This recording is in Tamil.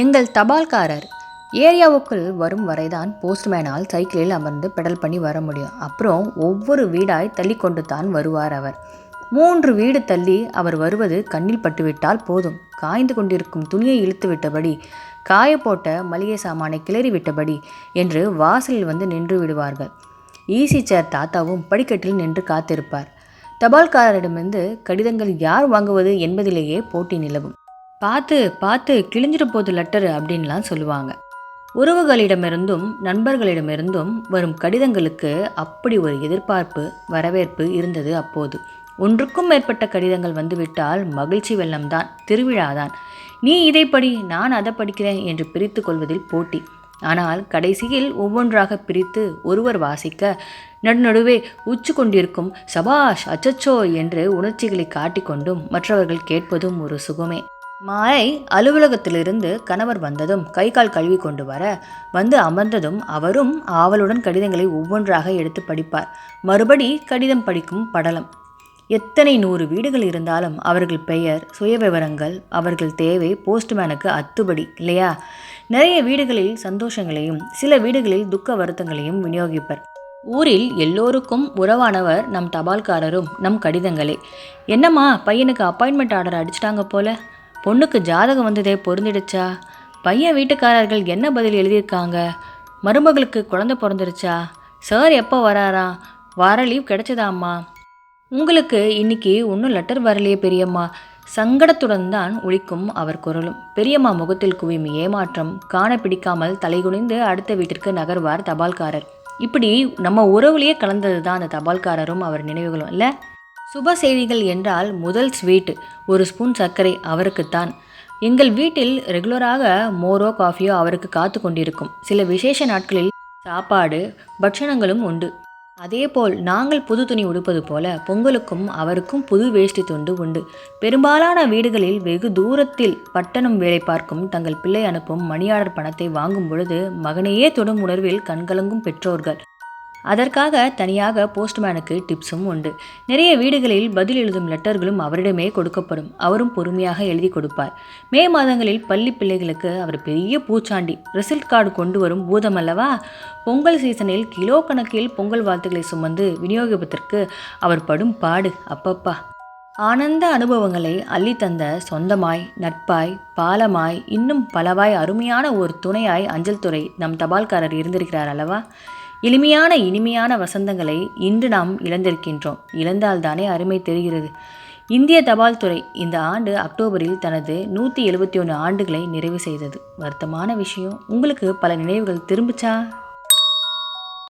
எங்கள் தபால்காரர். ஏரியாவுக்குள் வரும் வரைதான் போஸ்ட்மேனால் சைக்கிளில் அமர்ந்து பெடல் பண்ணி வர முடியும். அப்புறம் ஒவ்வொரு வீடாய் தள்ளி கொண்டு தான் வருவார் அவர். மூன்று வீடு தள்ளி அவர் வருவது கண்ணில் பட்டுவிட்டால் போதும். காய்ந்து கொண்டிருக்கும் துணியை இழுத்து விட்டபடி காய போட்ட மளிகை சாமானை கிளறி விட்டபடி என்று வாசலில் வந்து நின்று விடுவார்கள். ஈசி சேர் தாத்தாவும் படிக்கட்டில் நின்று காத்திருப்பார். தபால்காரரிடமிருந்து கடிதங்கள் யார் வாங்குவது என்பதிலேயே போட்டி நிலவும். பார்த்து பார்த்து கிழிஞ்சிட போது லெட்டரு அப்படின்லாம் சொல்லுவாங்க. உறவுகளிடமிருந்தும் நண்பர்களிடமிருந்தும் வரும் கடிதங்களுக்கு அப்படி ஒரு எதிர்பார்ப்பு வரவேற்பு இருந்தது அப்போது. ஒன்றுக்கும் மேற்பட்ட கடிதங்கள் வந்துவிட்டால் மகிழ்ச்சி வெள்ளம்தான் திருவிழாதான். நீ இதை படி நான் அதை படிக்கிறேன் என்று பிரித்து கொள்வதில் போட்டி. ஆனால் கடைசியில் ஒவ்வொன்றாக பிரித்து ஒருவர் வாசிக்க நடுநடுவே உச்சு கொண்டிருக்கும் சபாஷ் அச்சச்சோ என்று உணர்ச்சிகளை காட்டிக்கொண்டும் மற்றவர்கள் கேட்பதும் ஒரு சுகமே. மாலை அலுவலகத்திலிருந்து கணவர் வந்ததும் கை கால் கழுவி கொண்டு வர வந்து அமர்ந்ததும் அவரும் ஆவலுடன் கடிதங்களை ஒவ்வொன்றாக எடுத்து படிப்பார். மறுபடி கடிதம் படிக்கும் படலம். எத்தனை நூறு வீடுகள் இருந்தாலும் அவர்கள் பெயர் சுயவிவரங்கள் அவர்கள் தேவை போஸ்ட்மேனுக்கு அத்துபடி இல்லையா? நிறைய வீடுகளில் சந்தோஷங்களையும் சில வீடுகளில் துக்க வருத்தங்களையும் விநியோகிப்பர். ஊரில் எல்லோருக்கும் உறவானவர் நம் தபால்காரரும் நம் கடிதங்களே. என்னம்மா பையனுக்கு அப்பாயின்மெண்ட் ஆர்டர் அடிச்சிட்டாங்க போல? பொண்ணுக்கு ஜாதகம் வந்ததே பொருந்திடுச்சா? பையன் வீட்டுக்காரர்கள் என்ன பதில் எழுதியிருக்காங்க? மருமகளுக்கு குழந்தை பிறந்துருச்சா? சார் எப்போ வராரா? வார லீவ் கிடைச்சதாம்மா. உங்களுக்கு இன்னைக்கு ஒன்றும் லெட்டர் வரலையே பெரியம்மா. சங்கடத்துடன் தான் ஒழிக்கும் அவர் குரலும். பெரியம்மா முகத்தில் குவியும் ஏமாற்றம் காண பிடிக்காமல் தலைகுனிந்து அடுத்த வீட்டிற்கு நகர்வார் தபால்காரர். இப்படி நம்ம உறவுலேயே கலந்தது தான் அந்த தபால்காரரும் அவர் நினைவுகளும் இல்லை? சுப செய்திகள் என்றால் முதல் ஸ்வீட் ஒரு ஸ்பூன் சர்க்கரை அவருக்குத்தான். எங்கள் வீட்டில் ரெகுலராக மோரோ காஃபியோ அவருக்கு காத்து கொண்டிருக்கும். சில விசேஷ நாட்களில் சாப்பாடு பட்சணங்களும் உண்டு. அதேபோல் நாங்கள் புது துணி உடுப்பது போல பொங்கலுக்கும் அவருக்கும் புது வேஷ்டி துண்டு உண்டு. பெரும்பாலான வீடுகளில் வெகு தூரத்தில் பட்டணம் வேலை பார்க்கும் தங்கள் பிள்ளை அனுப்பும் மணியாளர் பணத்தை வாங்கும் பொழுது மகனையே தொடும் உணர்வில் கண்கலங்கும் பெற்றோர்கள். அதற்காக தனியாக போஸ்ட்மேனுக்கு டிப்ஸும் உண்டு. நிறைய வீடுகளில் பதில் எழுதும் லெட்டர்களும் அவரிடமே கொடுக்கப்படும். அவரும் பொறுமையாக எழுதி கொடுப்பார். மே மாதங்களில் பள்ளி பிள்ளைகளுக்கு அவர் பெரிய பூச்சாண்டி. ரிசல்ட் கார்டு கொண்டு வரும் பூதம் அல்லவா பொங்கல் சீசனில் கிலோ கணக்கில் பொங்கல் வாழ்த்துக்களை சுமந்து விநியோகிப்பதற்கு அவர் படும் பாடு. அப்பப்பா. ஆனந்த அனுபவங்களை அள்ளித்தந்த சொந்தமாய் நட்பாய் பாலமாய் இன்னும் பலவாய் அருமையான ஒரு துணையாய் அஞ்சல் துறை நம் தபால்காரர் இருந்திருக்கிறார் அல்லவா? எளிமையான இனிமையான வசந்தங்களை இன்று நாம் இழந்திருக்கின்றோம். இழந்தால்தானே அருமை தெரிகிறது. இந்திய தபால் துறை இந்த ஆண்டு அக்டோபரில் தனது நூற்றி எழுபத்தி ஒன்று ஆண்டுகளை நிறைவு செய்தது. வருத்தமான விஷயம். உங்களுக்கு பல நினைவுகள் திரும்பிச்சா?